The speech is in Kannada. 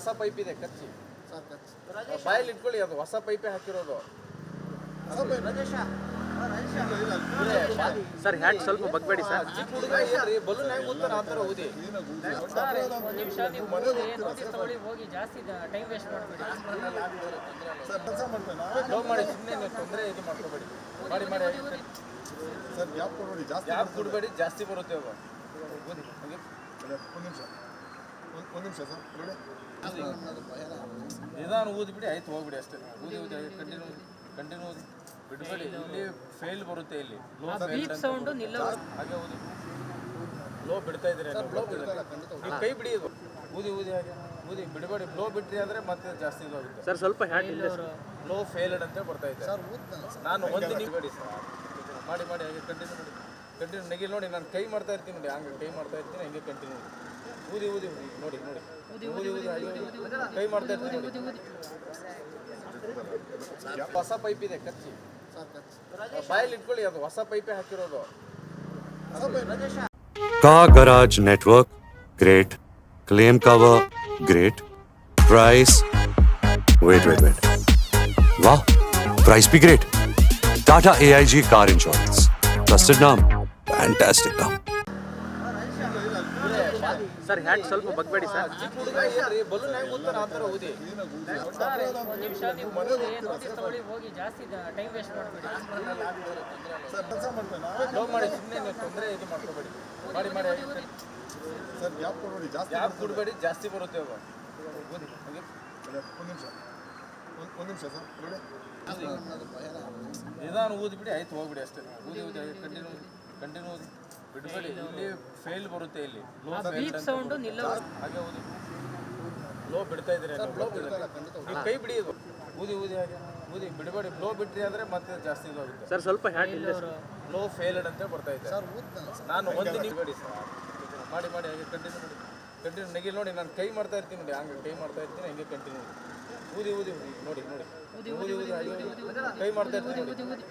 ಹೊಸ ಪೈಪ್ ಇದೆ ಕಚ್ಚಿ. ಸರ್ ಬಾಯಲ್ಲಿ ಇಟ್ಕೊಳ್ಳಿ ಅದು ಹೊಸ ಪೈಪೇ ಹಾಕಿರೋದು. ಸರ್ ಹ್ಯಾಟ್ ಸ್ವಲ್ಪ ಬಗ್ಬೇಡಿ ಸರ್. ಚಿಕ್ಕ ಹುಡುಗ ಏನ್ರಿ ಬಲೂನ್ ಹೆಂಗ್ ಊದ್ತಾರ ಆತರ ಥರ ಊದಿ ಒಂದು ನಿಮಿಷ ನೀವು ಹೋಗಿ ತಗೊಳ್ಳಿ ಹೋಗಿ ಜಾಸ್ತಿ ಟೈಮ್ ವೇಸ್ಟ್ ಮಾಡಬೇಡಿ. ಸರ್ ಕೆಲಸ ಮಾಡ್ತಾನೆ? ಲೋ ಮಾಡಿ ಸುಮ್ಮನೆ ನೀವು ತೊಂದರೆ ಇದು ಮಾಡ್ಕೋಬೇಡಿ. ಮಾಡಿ ಮಾಡಿ. ಸರ್ ಗ್ಯಾಪ್ ಕೊಡಬೇಡಿ ಜಾಸ್ತಿ ಕೊಡಬೇಡಿ ಜಾಸ್ತಿ ಬರುತ್ತೆ ಅವ ಒಂದು ನಿಮಿಷ. ಒಂದು ನಿಮಿಷ ಸರ್ ನೋಡಿ. ನಿಧಾನ ಊದ್ಬಿಡಿ ಆಯ್ತು ಹೋಗ್ಬಿಡಿ ಅಷ್ಟೇ. ಊದಿ ಊದಿ ಕಂಟಿನ್ಯೂ ಕಂಟಿನ್ಯೂ ಓದಿ ಬಿಡ್ಬೇಡಿ ಇಲ್ಲಿ ಫೇಲ್ ಬರುತ್ತೆ ಇಲ್ಲಿ. ಲೋ ಬೀಪ್ ಸೌಂಡ್ ನಿಲ್ಲೋ ಹಾಗೆ ಊದಿ. ಲೋ ಬಿಡ್ತಾ ಇದ್ದೀರಿ ಲೋ ನೀವು ಕೈ ಬಿಡಿ ಇದು. ಊದಿ ಊದಿ ಹಾಗೆ. ಊದಿ ಬಿಡಬೇಡಿ ಲೋ ಬಿಟ್ರಿ ಅಂದ್ರೆ ಮತ್ತೆ ಜಾಸ್ತಿ ಇದಾಗುತ್ತೆ. ಸರ್ ಸ್ವಲ್ಪ ಹ್ಯಾಂಡ್ ಇಲ್ಲ ಲೋ ಫೇಲ್ಡ್ ಅಂತ ಬರ್ತಾ ಇದೆ. ಸರ್ ನಾನು ಒಂದು ನೀವು ಬಿಡಿ ಸರ್. ಮಾಡಿ ಮಾಡಿ ಹಾಗೆ ಕಂಟಿನ್ಯೂ ಮಾಡಿ ಕಂಟಿನ್ಯೂ ನೆಗಿಲ್ ನೋಡಿ ನಾನು ಕೈ ಮಾಡ್ತಾ ಇರ್ತೀನಿ ನೋಡಿ ಹಂಗೆ ಕೈ ಮಾಡ್ತಾ ಇರ್ತೀನಿ ಹಂಗೆ ಕಂಟಿನ್ಯೂ ಊದಿ ಊದಿ ಊದಿ ನೋಡಿ ನೋಡಿ ಊದಿ ಊದಿ ಹಾಗೆ ಊದಿ. ಕೈ ಮಾಡ್ತಾ ಇರ್ತೀನಿ ನೋಡಿ ಹೊಸ ಪೈಪ್ ಇದೆ ಕಚ್ಚಿ ಸರ್ ಕಚ್ ಬಾಯಲ್ಲಿ ಇಟ್ಕೊಳ್ಳಿ ಅದು ಹೊಸ ಪೈಪೇ ಹಾಕಿರೋದು Car Garage Network, great. Claim cover, great. Price, wait, wait, wait. Wow, price be great. Tata AIG Car Insurance. Trusted name, fantastic name. Sir, hat ಸ್ವಲ್ಪ ಬಗ್ಬೇಡಿ ಸರ್. ಕೊಡಬೇಡಿ ಜಾಸ್ತಿ ಬರುತ್ತೆ ಒಂದು ನಿಮಿಷ ಸರ್ ನಿಧಾನ ಊದ್ಬಿಡಿ, ಆಯ್ತು, ಹೋಗ್ಬಿಡಿ ಅಷ್ಟೇ. ಊದಿ ಊದಿ, ಕಂಟಿನ್ಯೂ ಕಂಟಿನ್ಯೂ ಬಿಡಬೇಡಿ ಇಲ್ಲಿ ಫೇಲ್ ಬರುತ್ತೆ ಇಲ್ಲಿ. ಲೋ ಬೀಪ್ ಸೌಂಡ್ ಹಾಗೆ ಊದಿ ಲೋ ಬಿಡ್ತಾ ಇದ್ದೀರಿ ನೀವು ಕೈ ಬಿಡಿ ಇದು ಊದಿ ಊದಿ ಹಾಗೆ. ಊದಿ ಬಿಡಬೇಡಿ. ಬ್ಲೋ ಬಿಟ್ರಿ ಅಂದ್ರೆ ಮತ್ತೆ ಜಾಸ್ತಿ ಇದಾಗುತ್ತೆ. ಸರ್ ಸ್ವಲ್ಪ ಹ್ಯಾಟ್ ಇಲ್ಲ ಲೋ ಫೇಲ್ಡ್ ಅಂತ ಬರ್ತಾ ಇದೆ. ಸರ್ ನಾನು ಒಂದು ನೀವು ಬೇಡಿ ಸರ್ ಮಾಡಿ ಮಾಡಿ ಹಾಗೆ ಕಂಟಿನ್ಯೂ ಮಾಡಿ. ಕಂಟಿನ್ಯೂ ನೆಗಿ ನೋಡಿ ನಾನು ಕೈ ಮಾಡ್ತಾ ಇರ್ತೀನಿ ನೋಡಿ. ಹಂಗೆ ಕೈ ಮಾಡ್ತಾ ಇರ್ತೀನಿ ಹಂಗೆ ಕಂಟಿನ್ಯೂ ಊದಿ ಊದಿ ಊದಿ ನೋಡಿ ನೋಡಿ ಊದಿ ಊದಿ ಊದಿ. ಕೈ ಮಾಡ್ತಾ ಇರ್ತೀನಿ ನೋಡಿ. ಊದಿ ಊದಿ.